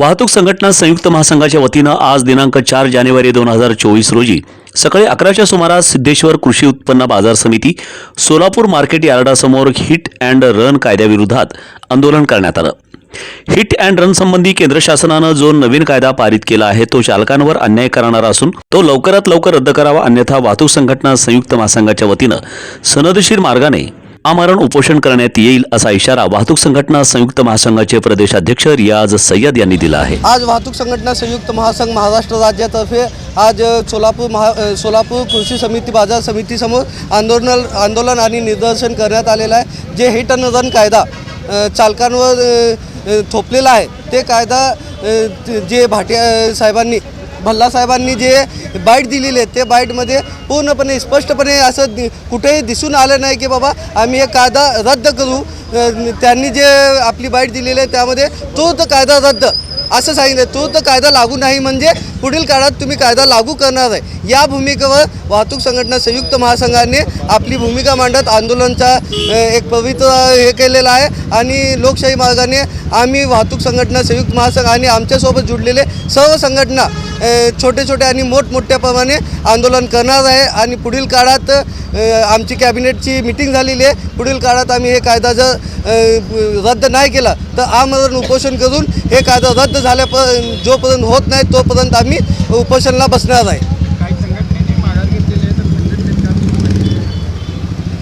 वाहतूक संघटना संयुक्त महासंघाच्या वतीनं आज दिनांक चार जानेवारी दोन हजार चोवीस रोजी सकाळी अकराच्या सुमारास सिद्धेश्वर कृषी उत्पन्न बाजार समिती सोलापूर मार्केट यार्डासमोर हिट अँड रन कायद्याविरोधात आंदोलन करण्यात आलं. हिट अँड रन संबंधी केंद्र शासनानं जो नवीन कायदा पारित केला आहे तो चालकांवर अन्याय करणारा असून तो लवकरात लवकर रद्द करावा अन्यथा वाहतूक संघटना संयुक्त महासंघाच्या वतीनं सनदशीर मार्गाने आमरण उपोषण करण्यात येईल असा इशारा वाहतूक संघटना संयुक्त महासंघाचे प्रदेशाध्यक्ष रियाज सय्यद यांनी दिला आहे. आज वाहतूक संघटना संयुक्त महासंघ महाराष्ट्र राज्यातर्फे आज सोलापूर महा सोलापूर कृषी समिती बाजार समितीसमोर आंदोलन आंदोलन आणि निदर्शन करण्यात आलेलं आहे. जे हिट अँड रन कायदा चालकांवर थोपलेला आहे ते कायदा जे भाटिया साहेबांनी भल्ला साहेबांनी जे बाईट दिलेली आहेत ते बाईटमध्ये पूर्णपणे स्पष्टपणे असं कुठेही दिसून आलं नाही की बाबा आम्ही हे कायदा रद्द करू. त्यांनी जे आपली बाईट दिलेली आहे त्यामध्ये तो तर कायदा रद्द. असं सांगितलं तो तर कायदा लागू नाही म्हणजे पुढील काळात तुम्ही कायदा लागू करणार आहे. या भूमिकेवर वाहतूक संघटना संयुक्त महासंघाने आपली भूमिका मांडत आंदोलनचा एक पवित्र हे केलेलं आहे आणि लोकशाही मार्गाने आम्ही वाहतूक संघटना संयुक्त महासंघ आणि आमच्यासोबत जुडलेले सर्व संघटना छोटे छोटे आणि मोठमोठ्या प्रमाणे आंदोलन करणार आहे आणि पुढील काळात आमची कॅबिनेटची मिटिंग झालेली आहे. पुढील काळात आम्ही हे कायदा जर रद्द नाही केला तर आमरण उपोषण करून हे कायदा रद्द झाल्या जोपर्यंत होत नाही तोपर्यंत आम्ही उपोषणाला बसणार आहे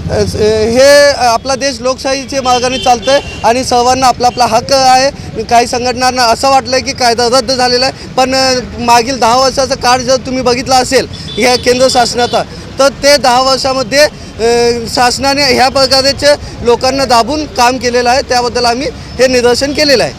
हे आपला देश लोकशाहीचे मार्गाने चालतं आहे आणि सर्वांना आपला आपला हक्क आहे. काही संघटनांना असं वाटलं आहे की कायदा रद्द झालेला आहे पण मागील दहा वर्षाचा काळ जर तुम्ही बघितला असेल या केंद्र शासनाचा तर ते दहा वर्षामध्ये शासनाने ह्या प्रकारेचे लोकांना दाबून काम केलेलं आहे. त्याबद्दल आम्ही हे निदर्शन केलेलं आहे.